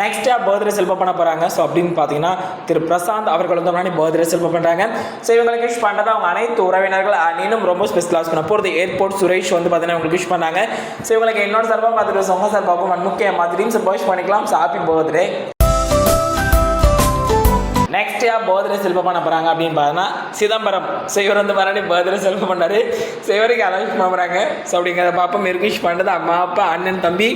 நெக்ஸ்ட்டாக பர்த்டே செல்ப பண்ண போகிறாங்க ஸோ அப்படின்னு பார்த்தீங்கன்னா திரு பிரசாந்த் அவர்கள் வந்து முன்னாடி பர்த்டே செல்ப பண்ணுறாங்க ஸோ இவங்களுக்கு விஷ் பண்ணுறது அவங்க அனைத்து உறவினர்கள் அணினும் ரொம்ப ஸ்பெஷலாக பண்ண போகிறது ஏர்போர்ட் சுரேஷ் வந்து பார்த்தீங்கன்னா உங்களுக்கு விஷ் பண்ணாங்க. ஸோ இவங்களுக்கு என்னோட சார்பாக பார்த்துட்டு உங்கள் சார்பாகவும் பார்ப்போம். முக்கிய மாதிரியும் ஸோ விஷ் பண்ணிக்கலாம். So happy birthday next birthday செல்ப பண்ண போகிறாங்க அப்படின்னு பார்த்தீங்கன்னா சிதம்பரம். ஸோ இவர் வந்து மறுபடியும் பர்த்டே செல்ப பண்ணார். ஸோ இவருக்கு அனௌன்ஸ் பண்ண போகிறாங்க ஸோ அப்படிங்கிறத பாப்பா மெருகிஷ் பண்ணுறது அம்மா அப்பா அண்ணன் தம்பி.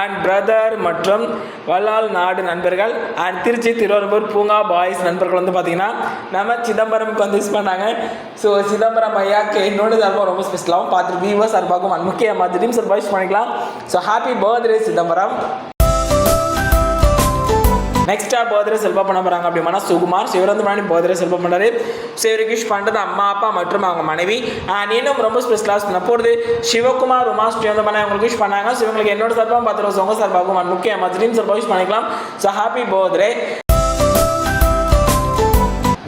அண்ட் பிரதர் மற்றும் வல்லால் நாடு நண்பர்கள் அண்ட் திருச்சி திருவரம்பூர் பூங்கா பாய்ஸ் நண்பர்கள் வந்து பார்த்தீங்கன்னா நம்ம சிதம்பரம்க்கு வந்து யூஸ் பண்ணாங்க. ஸோ சிதம்பரம் ஐயாக்கு என்னோட சார்பாக ரொம்ப ஸ்பெஷலாகவும் பார்த்துட்டு சார் சார்பாகவும் அண்ட் முக்கிய மாதிரியும் சார் பாய்ஸ் பண்ணிக்கலாம். So happy birthday Chidambaram. நெக்ஸ்ட்டாக போதிர செல்வா பண்ண போகிறாங்க அப்படின்னா சுகுமார். சிவரந்து மணி பர்த்டே செல்ப பண்ணாரு சிவருக்கு விஷ் பண்ணுறது அம்மா அப்பா மற்றும் அவங்க மனைவி. அண்ட் இன்னும் ரொம்ப ஸ்பெஷலாக பண்ண போகிறது சிவகுமார் உமா ஸ்ரீ வந்து பண்ண அவங்களுக்கு விஷ் பண்ணாங்க. ஸோ இவங்களுக்கு என்னோட சார்பாக பத்து ரூபா உங்கள் சார்பாகவும் and முக்கிய மதுரையும் சார்பாக விஷ் பண்ணிக்கலாம். ஸோ ஹாப்பி போதரே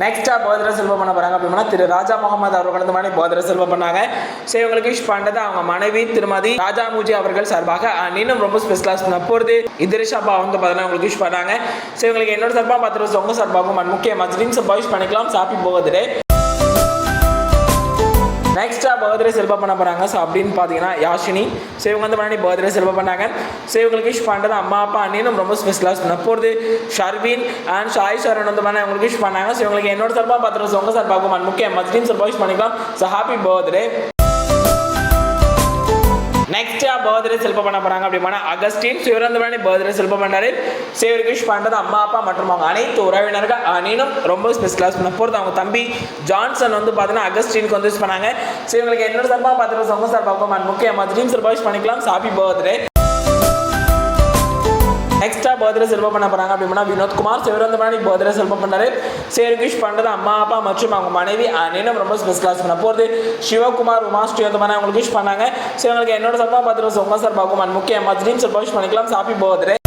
நெக்ஸ்ட்டாக பர்த்டே செல்வம் பண்ண போகிறாங்க அப்படின்னா திரு ராஜா முகமது அவர்கள் வந்து மாதிரி பர்த்டே செல்வம் பண்ணாங்க. ஸோ இவங்களுக்கு விஷ் பண்ணுறது அவங்க மனைவி திருமதி ராஜா மூஜி அவர்கள் சார்பாக and இன்னும் ரொம்ப ஸ்பெஷலாக பண்ண போகிறது இதிரிஷாப்பா வந்து பார்த்தீங்கன்னா உங்களுக்கு விஷ் பண்ணாங்க. ஸோ இவங்களுக்கு என்னோட சார்பாக பத்து ரூபா உங்கள் சார்பாகவும் and முக்கிய மதுரையும் சார்பாக விஷ் பண்ணிக்கலாம் சாப்பி போகுது நெக்ஸ்ட்டாக பர்த்டே செல்ப பண்ண போகிறாங்க ஸோ அப்படின்னு பார்த்தீங்கன்னா யாஷினி. ஸோ இவங்க வந்து பண்ணி பர்த்டே செல்ப பண்ணாங்க. ஸோ இவங்களுக்கு விஷ் பண்ணுறது அம்மா அப்பா அண்ணனும் ரொம்ப ஸ்பெஷலாக பண்ண போகிறது ஷர்வின் அண்ட் ஷாய் சரண் வந்து பண்ண இவங்களுக்கு விஷ் பண்ணாங்க. ஸோ இவங்களுக்கு என்னோட சார்பாக பத்து உங்கள் சார் பார்க்கும் and முக்கிய மஸ்லிம் சார் விஷ் பண்ணிக்கலாம். ஸோ ஹாப்பி பர்த்டே நெக்ஸ்ட்டாக பர்த்டே செல்ப பண்ண போகிறாங்க அப்படின்னா அகஸ்டின் ஸோ பர்த்டே செல்ப பண்ணாரு சிவகிருஷ் விஷ் பண்ணுறது அம்மா அப்பா மற்றும் அவங்க அனைத்து உறவினர்கள் அனைனும் ரொம்ப ஸ்பெஷலாக பண்ண போகிறது அவங்க தம்பி ஜான்சன் வந்து பார்த்தீங்கன்னா அகஸ்டினுக்கு வந்து யூஸ் பண்ணாங்க. ஸோ இவங்களுக்கு என்னோட சார்பாக பார்த்துட்டு உங்கள் சார் பார்ப்போம் முக்கிய மதுரையும் சார்பாக யூஸ் பண்ணிக்கலாம். ஹாப்பி பர்த்டே பர்த்டே செல்வம் பண்ண போகிறாங்க அப்படின்னா வினோத்குமார் சிவரந்த மணி பர்த்டே செல்வம் பண்ணாரு சரி விஷ் பண்ணுறது அம்மா அப்பா மற்றும் அவங்க மனைவி அண்ணனும் ரொம்ப ஸ்பெஷலாக பண்ண போகிறது சிவகுமார் உமா ஸ்ரீவந்தமான அவங்களுக்கு விஷ் பண்ணாங்க. ஸோ இவங்களுக்கு என்னோட சார்பாக பார்த்துட்டு உங்கள் சார் and முக்கிய மதுரையும் சார்பாக விஷ் பண்ணிக்கலாம். ஹாப்பி பர்த்டே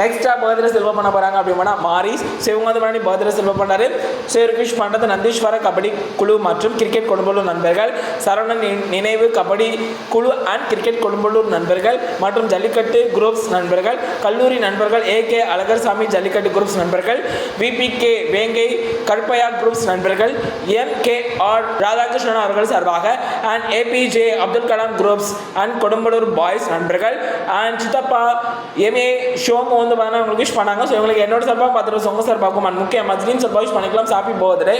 நெக்ஸ்ட்டாக பர்த்டே செல்வம் பண்ண போகிறாங்க அப்படின்னா மாரிஸ் ஸோ இவங்க வந்து செல்வம் பண்ணாரு ஸோ இவருக்கு நந்தீஸ்வர கபடி குழு மற்றும் கிரிக்கெட் கொடும்பலூர் நண்பர்கள். சரவணன் நினைவு கபடி குழு அண்ட் கிரிக்கெட் கொடும்பலூர் நண்பர்கள் மற்றும் ஜல்லிக்கட்டு குரூப்ஸ் நண்பர்கள். கல்லூரி நண்பர்கள் ஏகே அழகர்சாமி ஜல்லிக்கட்டு குரூப்ஸ் நண்பர்கள். விபிகே வேங்கை கருப்பையா குரூப்ஸ் நண்பர்கள். எம் கே ஆர் ராதாகிருஷ்ணன் அவர்கள் சார்பாக and ABJ Abdul Kalam groups and Kodumbalur boys நண்பர்கள். அண்ட் சித்தப்பா எம்ஏ ஷோமோன் வந்து பார்த்தீங்கன்னா உங்களுக்கு விஷ் பண்ணாங்க. ஸோ இவங்களுக்கு என்னோட சார்பாக பார்த்துட்டு உங்கள் சார்பாகும் அண்ட் முக்கிய மதுரையும் சார்பாக விஷ் பண்ணிக்கலாம். ஹாப்பி பர்த்டே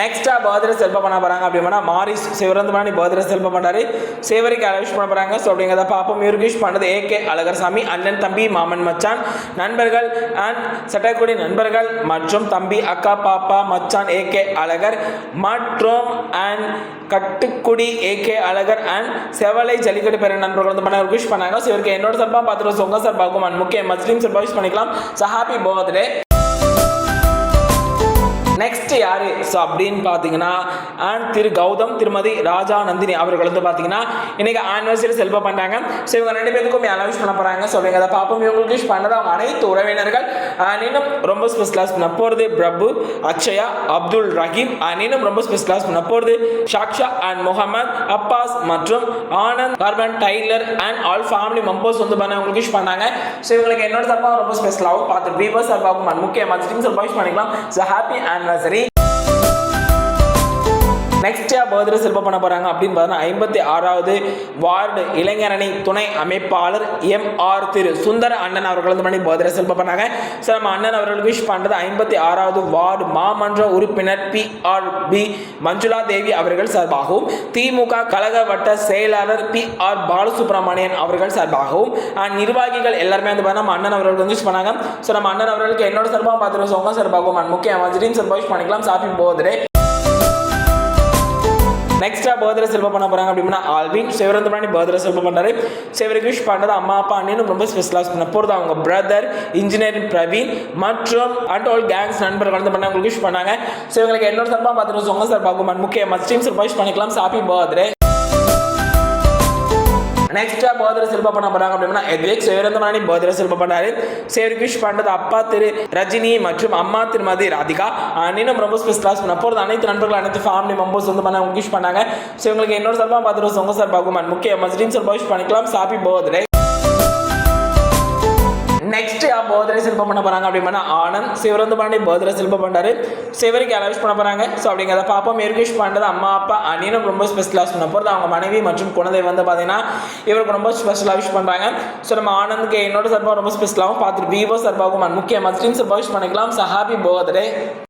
நெக்ஸ்ட்டாக பர்த்டே செல்ப பண்ண போகிறாங்க அப்படின்னா மாரிஸ் சிவரந்து பர்த்டே செல்ப பண்ணுறாரு சேவரிக்கு விஷ் பண்ண போகிறாங்க ஸோ அப்படிங்கிறத பார்ப்போம். இவருக்கு விஷ் பண்ணுறது ஏகே அழகர்சாமி அண்ணன் தம்பி மாமன் மச்சான் நண்பர்கள் அண்ட் சட்டக்குடி நண்பர்கள் மற்றும் தம்பி அக்கா பாப்பா மச்சான் ஏகே அழகர் மற்றும் and Kattukudi AK Azhagar and செவலை jallikattu பெற நண்பர்கள் வந்து பண்ண விஷ் பண்ணாங்க. ஸோ இவருக்கு என்னோட சார்பாக பார்த்துட்டு ரூபா உங்கள் சார்பாகும் அண்ட் முக்கிய மஸ்லீம் சார்பாக விஷ் பண்ணிக்கலாம். ஸோ ஹாப்பி பர்த்டே நெக்ஸ்ட் யாரு? ஸோ அப்படின்னு பார்த்தீங்கன்னா அண்ட் திரு கௌதம் திருமதி ராஜா நந்தினி அவர்கள் வந்து பார்த்தீங்கன்னா இன்னைக்கு ஆனிவர்சரி செல்ப பண்ணாங்க ஸோ இவங்க ரெண்டு பேருக்கும் அனௌன்ஸ் பண்ண போகிறாங்க ஸோ இவங்க அதை பார்ப்போம். இவங்களுக்கு விஷ் பண்ணுறது அவங்க அனைத்து உறவினர்கள். And இன்னும் ரொம்ப ஸ்பெஷலாக பண்ண போகிறது பிரபு அக்ஷயா அப்துல் ரஹீம். And இன்னும் ரொம்ப கிளாஸ் பண்ண போகிறது ஷாக்ஷா அண்ட் முகமது அப்பாஸ் மற்றும் Anand carbon tailor and all family members வந்து பண்ண உங்களுக்கு விஷ் பண்ணாங்க. ஸோ இவங்களுக்கு என்னோட தப்பாக ரொம்ப ஸ்பெஷலாகவும் பார்த்து வீவர்ஸ் சார்பாகவும் and முக்கிய விஷ் பண்ணிக்கலாம். So happy and anniversary next birthday செல்ப பண்ண போறாங்க அப்படின்னு பார்த்தீங்கன்னா ஐம்பத்தி ஆறாவது வார்டு இளைஞரணி துணை அமைப்பாளர் எம் ஆர் திரு சுந்தர அண்ணன் அவர்கள் வந்து பண்ணி பர்த்டே செல்ப பண்ணாங்க. ஸோ நம்ம அண்ணன் அவர்களுக்கு விஷ் பண்ணுறது ஐம்பத்தி ஆறாவது வார்டு மாமன்ற உறுப்பினர் P R P Manjula Devi அவர்கள் சார்பாகவும் திமுக கழக வட்ட செயலாளர் பி ஆர் பாலசுப்ரமணியன் அவர்கள் சார்பாகவும் நிர்வாகிகள் எல்லாருமே வந்து பார்த்தா நம்ம அண்ணன் அவர்களுக்கு வந்து விஷ் பண்ணாங்க. ஸோ நம்ம அண்ணன் அவர்களுக்கு என்னோட சார்பாக பார்த்துருவோம் உங்க சார்பாகவும் and முக்கிய அமைச்சரின் சார்பாக விஷ் பண்ணிக்கலாம். சாப்பிட்டு பர்த்டே நெக்ஸ்டா பர்த்டே செல்வம் பண்ண போறாங்க அப்படின்னா ஆல்வின். சிவரந்து பண்ணி பர்த்டே செல்வம் பண்ணாரு சிவருக்கு விஷ் பண்ணுறது அம்மா அப்பா அண்ணனும் ரொம்ப ஸ்பெஷலாக பண்ண போகிறது அவங்க பிரதர் இன்ஜினியரிங் பிரவீன் மற்றும் அண்ட் ஆல் கேங்ஸ் நண்பர்கள் வந்து பண்ண உங்களுக்கு விஷ் பண்ணாங்க. ஸோ இவங்களுக்கு என்னோட சார்பாக பார்த்துட்டு சார் சார்பாகும் முக்கிய மஸ்டீம் சார்பாக விஷ் பண்ணிக்கலாம். ஹாப்பி பர்த்டே நெக்ஸ்ட் போதிர செல்ப பண்ண போறாங்க அப்படின்னா எத்விக் சிவரந்தமணி போதிர செல்ப பண்ணாரு சேவர் விஷ் பண்றது அப்பா திரு ரஜினி மற்றும் அம்மா திருமதி ராதிகா. அண்ணனும் ரொம்ப ஸ்பெஷலாக பண்ண போகிறது அனைத்து நண்பர்கள் அனைத்து ஃபேமிலி மெம்பர்ஸ் வந்து பண்ண விஷ் பண்ணாங்க. ஸோ உங்களுக்கு என்னோட சார்பாக பார்த்துட்டு உங்க சார் பாகுமான் முக்கிய மஸ்ரீம் சார் விஷ் பண்ணிக்கலாம். Happy birthday next brother birthday பண்ண போறாங்க அப்படின்னா ஆனந்த். சிவரந்து பாண்டி பர்த்டே சிற்பம் பண்ணாரு சிவருக்கு அலவுஸ் பண்ண போறாங்க. ஸோ அப்படிங்கிறத பாப்போம் யோகேஷ் பண்ணுறது அம்மா அப்பா அண்ணனும் ரொம்ப ஸ்பெஷலாக பண்ண போகிறது அவங்க மனைவி மற்றும் குழந்தை வந்து பார்த்தீங்கன்னா இவருக்கு ரொம்ப ஸ்பெஷலாக விஷ் பண்ணுறாங்க ஸோ நம்ம ஆனந்துக்கு என்னோட சர்பா ரொம்ப ஸ்பெஷலாகவும் பார்த்துட்டு விவோ சார்பாகவும் முக்கிய ஸ்ட்ரீம் சார்பாக விஷ் பண்ணிக்கலாம். சஹாபி போதரே பர்த்டே